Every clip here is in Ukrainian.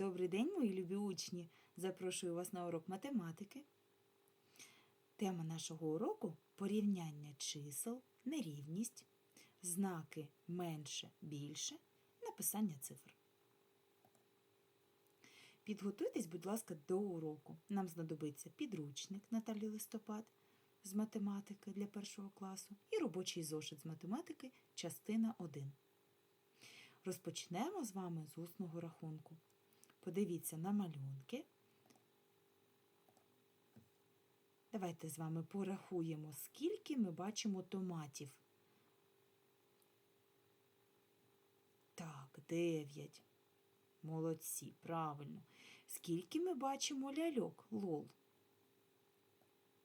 Добрий день, мої любі учні! Запрошую вас на урок математики. Тема нашого уроку порівняння чисел, нерівність, знаки менше, більше, написання цифр. Підготуйтесь, будь ласка, до уроку. Нам знадобиться підручник Наталі Листопад з математики для першого класу і робочий зошит з математики, частина 1. Розпочнемо з вами з усного рахунку. Подивіться на малюнки. Давайте з вами порахуємо, скільки ми бачимо томатів. Так, 9. Молодці, правильно. Скільки ми бачимо ляльок? Лол.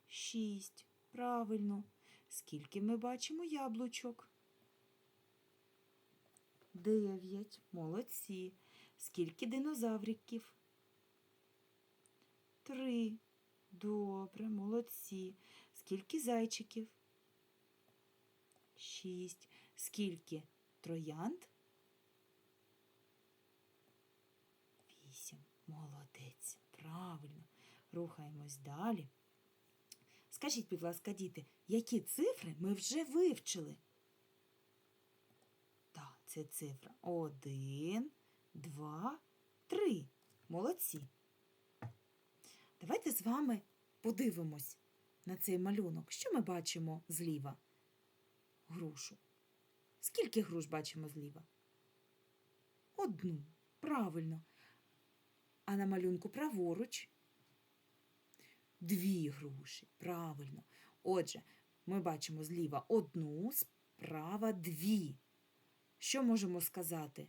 6. Правильно. Скільки ми бачимо яблучок? 9. Молодці. Скільки динозавриків? Три. Добре, молодці. Скільки зайчиків? Шість. Скільки троянд? Вісім. Молодець. Правильно. Рухаємось далі. Скажіть, будь ласка, діти, які цифри ми вже вивчили? Так, це цифра один, два, три. Молодці. Давайте з вами подивимось на цей малюнок. Що ми бачимо зліва? Грушу. Скільки груш бачимо зліва? Одну. Правильно. А на малюнку праворуч дві груші. Правильно. Отже, ми бачимо зліва одну, справа дві. Що можемо сказати?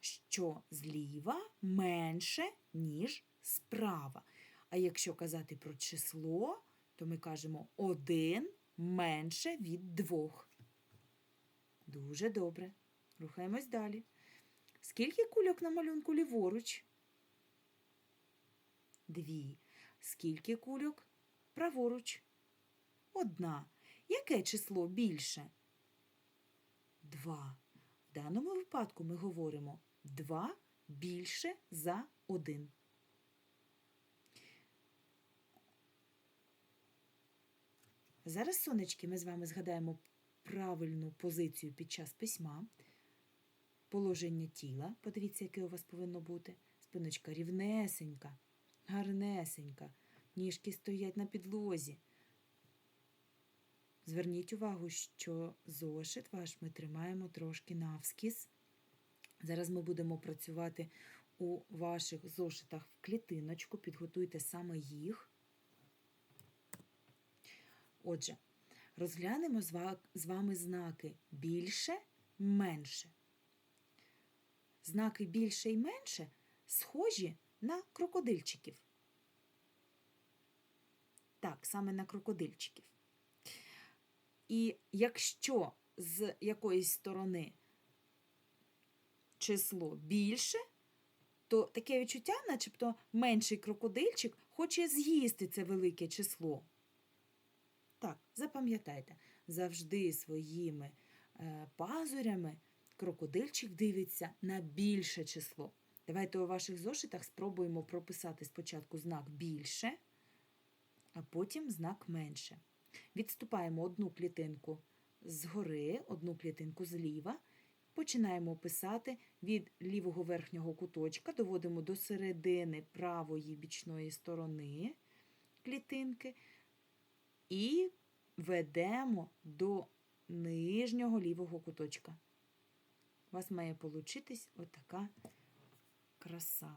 Що зліва менше, ніж справа. А якщо казати про число, то ми кажемо один менше від двох. Дуже добре. Рухаємось далі. Скільки кульок на малюнку ліворуч? Дві. Скільки кульок праворуч? Одна. Яке число більше? Два. В даному випадку ми говоримо два більше за один. Зараз, сонечки, ми з вами згадаємо правильну позицію під час письма. Положення тіла. Подивіться, яке у вас повинно бути. Спиночка рівнесенька, гарнесенька. Ніжки стоять на підлозі. Зверніть увагу, що зошит ваш ми тримаємо трошки навскіз. Зараз ми будемо працювати у ваших зошитах в клітиночку. Підготуйте саме їх. Отже, розглянемо з вами знаки більше, менше. Знаки більше і менше схожі на крокодильчиків. Так, саме на крокодильчиків. І якщо з якоїсь сторони число більше, то таке відчуття, начебто менший крокодильчик хоче з'їсти це велике число. Так, запам'ятайте, завжди своїми е, пазурями крокодильчик дивиться на більше число. Давайте у ваших зошитах спробуємо прописати спочатку знак більше, а потім знак менше. Відступаємо одну клітинку згори, одну клітинку зліва. Починаємо писати від лівого верхнього куточка, доводимо до середини правої бічної сторони клітинки і ведемо до нижнього лівого куточка. У вас має получитись отака краса.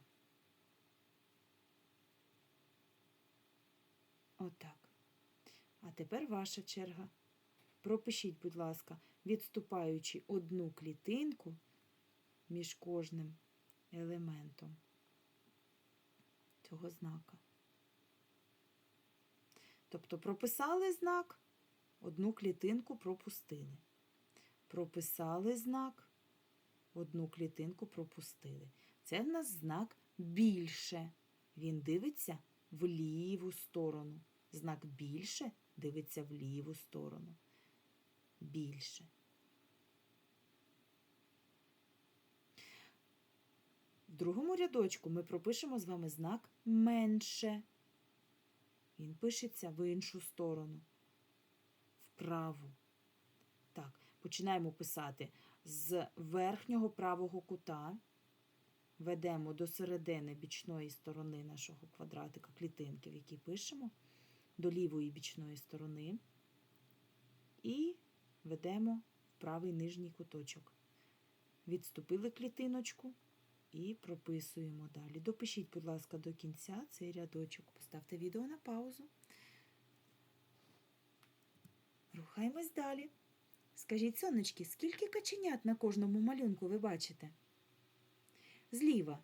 Отак. А тепер ваша черга. Пропишіть, будь ласка, відступаючи одну клітинку між кожним елементом цього знака. Тобто прописали знак, одну клітинку пропустили. Прописали знак, одну клітинку пропустили. Це в нас знак більше. Він дивиться в ліву сторону. Знак більше дивиться в ліву сторону. Більше. В другому рядочку ми пропишемо з вами знак менше. Він пишеться в іншу сторону, вправу. Так, починаємо писати з верхнього правого кута. Ведемо до середини бічної сторони нашого квадратика клітинки, в якій пишемо, до лівої бічної сторони. І ведемо в правий нижній куточок. Відступили клітиночку і прописуємо далі. Допишіть, будь ласка, до кінця цей рядочок. Поставте відео на паузу. Рухаємось далі. Скажіть, сонечки, скільки каченят на кожному малюнку ви бачите? Зліва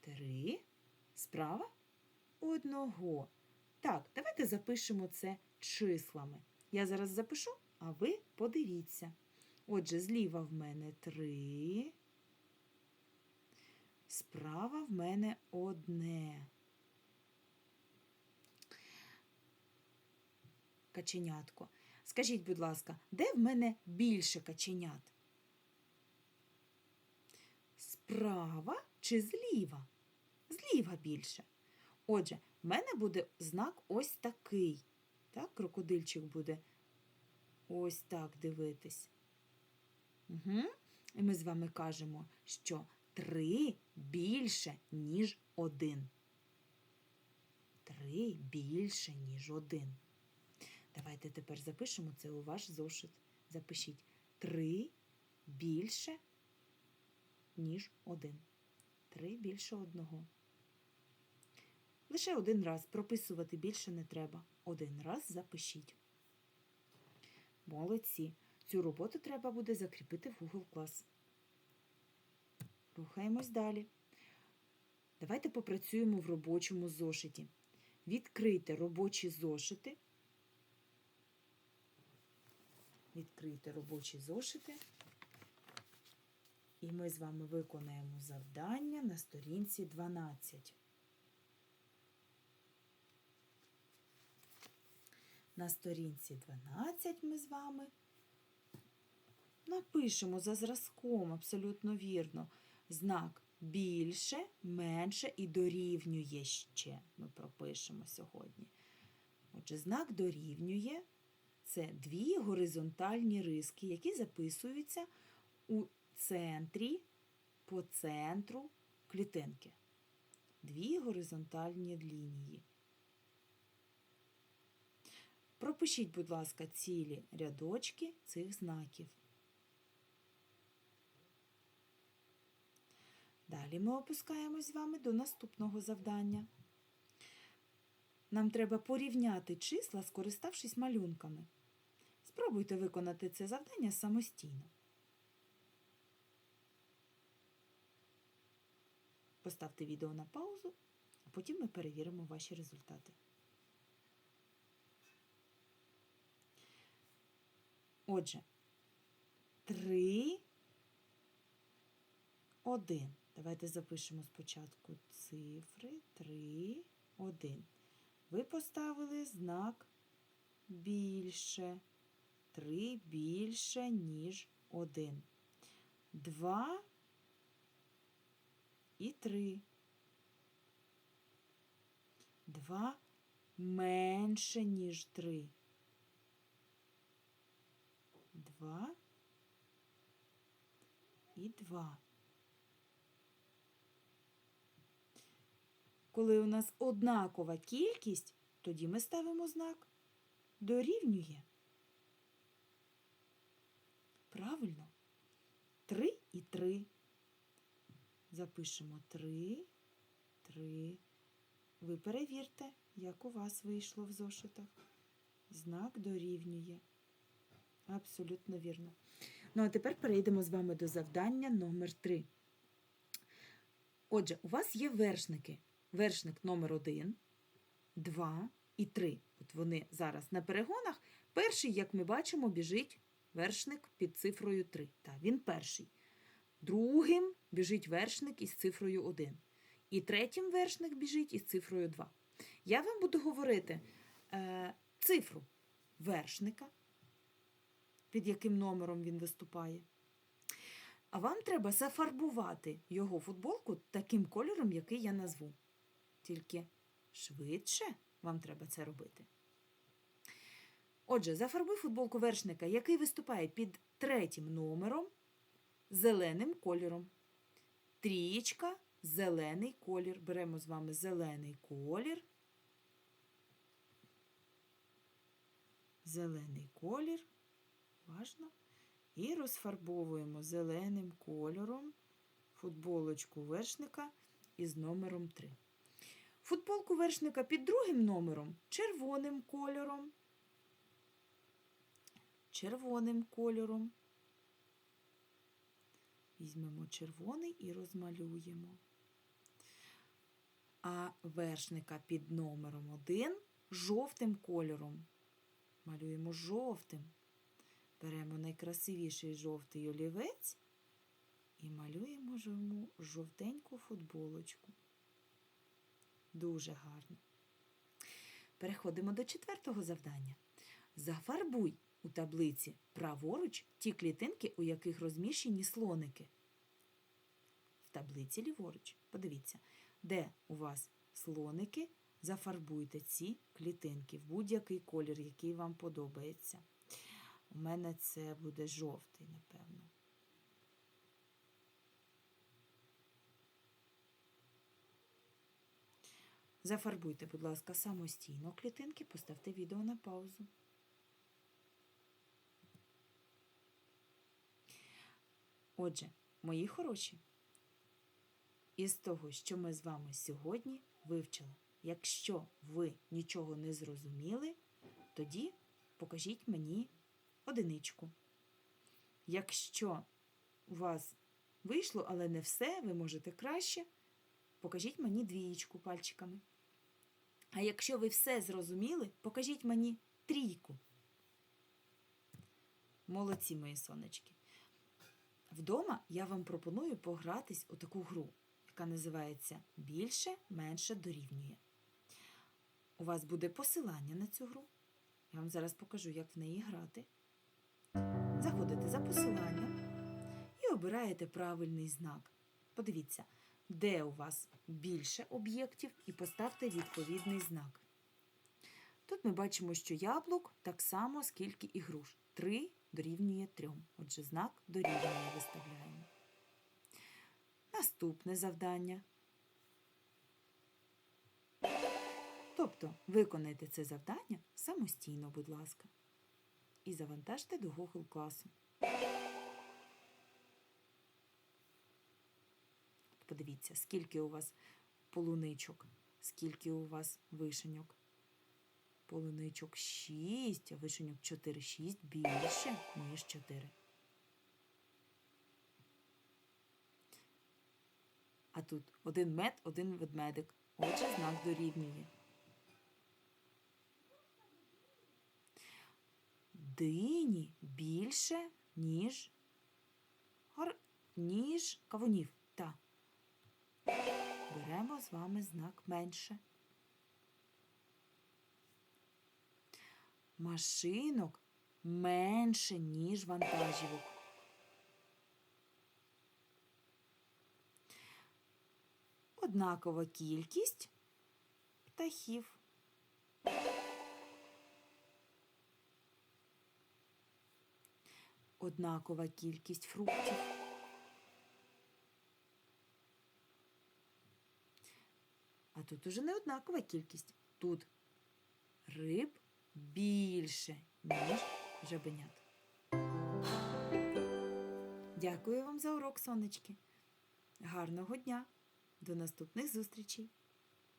три, справа одного. Так, давайте запишемо це числами. Я зараз запишу, а ви подивіться. Отже, зліва в мене три, справа в мене одне. Каченятко. Скажіть, будь ласка, де в мене більше каченят? Справа чи зліва? Зліва більше. Отже, в мене буде знак ось такий. Так, крокодильчик буде ось так дивитись. Угу. І ми з вами кажемо, що три більше, ніж один. Три більше, ніж один. Давайте тепер запишемо це у ваш зошит. Запишіть три більше, ніж один. Три більше одного. Лише один раз прописувати більше не треба. Один раз запишіть. Молодці. Цю роботу треба буде закріпити в Google Class. Рухаємось далі. Давайте попрацюємо в робочому зошиті. Відкрийте робочі зошити. Відкрийте робочі зошити. І ми з вами виконаємо завдання на сторінці 12. На сторінці 12 ми з вами напишемо за зразком, абсолютно вірно, знак більше, менше і дорівнює ще. Ми пропишемо сьогодні. Отже, знак дорівнює це дві горизонтальні риски, які записуються у центрі по центру клітинки. Дві горизонтальні лінії. Пропишіть, будь ласка, цілі рядочки цих знаків. Далі ми опускаємось з вами до наступного завдання. Нам треба порівняти числа, скориставшись малюнками. Спробуйте виконати це завдання самостійно. Поставте відео на паузу, а потім ми перевіримо ваші результати. Отже, 3, 1. Давайте запишемо спочатку цифри 3, 1. Ви поставили знак більше. 3 більше, ніж 1. 2 і 3. 2 менше, ніж 3. 2 і 2. Коли у нас однакова кількість, тоді ми ставимо знак дорівнює. Правильно. 3 і 3. Запишемо 3, 3. Ви перевірте, як у вас вийшло в зошитах. Знак дорівнює. Абсолютно вірно. Ну, а тепер перейдемо з вами до завдання номер 3. Отже, у вас є вершники. Вершник номер 1, 2 і 3. От вони зараз на перегонах. Перший, як ми бачимо, біжить вершник під цифрою 3. Так, він перший. Другим біжить вершник із цифрою 1. І третім вершник біжить із цифрою 2. Я вам буду говорити е, цифру вершника, під яким номером він виступає. А вам треба зафарбувати його футболку таким кольором, який я назву. Тільки швидше вам треба це робити. Отже, зафарбуй футболку вершника, який виступає під третім номером зеленим кольором. Трієчка, зелений колір. Беремо з вами зелений колір. Зелений колір. Важно. І розфарбовуємо зеленим кольором футболочку вершника із номером 3. Футболку вершника під другим номером червоним кольором. Червоним кольором. Візьмемо червоний і розмалюємо. А вершника під номером 1 жовтим кольором. Малюємо жовтим. Беремо найкрасивіший жовтий олівець і малюємо йому жовтеньку футболочку. Дуже гарно. Переходимо до четвертого завдання. Зафарбуй у таблиці праворуч ті клітинки, у яких розміщені слоники. В таблиці ліворуч. Подивіться, де у вас слоники, зафарбуйте ці клітинки в будь-який колір, який вам подобається. У мене це буде жовтий, напевно. Зафарбуйте, будь ласка, самостійно клітинки, поставте відео на паузу. Отже, мої хороші, із того, що ми з вами сьогодні вивчили, якщо ви нічого не зрозуміли, тоді покажіть мені одиничку. Якщо у вас вийшло, але не все, ви можете краще, покажіть мені двієчку пальчиками. А якщо ви все зрозуміли, покажіть мені трійку. Молодці, мої сонечки. Вдома я вам пропоную погратись у таку гру, яка називається Більше, менше дорівнює. У вас буде посилання на цю гру. Я вам зараз покажу, як в неї грати. Заходите за посиланням і обираєте правильний знак. Подивіться, де у вас більше об'єктів, і поставте відповідний знак. Тут ми бачимо, що яблук так само, скільки і груш. 3 дорівнює 3. Отже, знак дорівнює виставляємо. Наступне завдання. Тобто виконайте це завдання самостійно, будь ласка, і завантажте до Google класу. Подивіться, скільки у вас полуничок, скільки у вас вишеньок. Полуничок 6, а вишеньок 4, 6 більше, ніж 4. А тут один мед, один ведмедик. Отже, знак дорівнює. Дині більше, ніж, ніж кавунів. Так. Беремо з вами знак менше. Машинок менше, ніж вантажівок. Однакова кількість птахів. Однакова кількість фруктів. А тут уже не однакова кількість. Тут риб більше, ніж жабенят. Дякую вам за урок, сонечки. Гарного дня! До наступних зустрічей!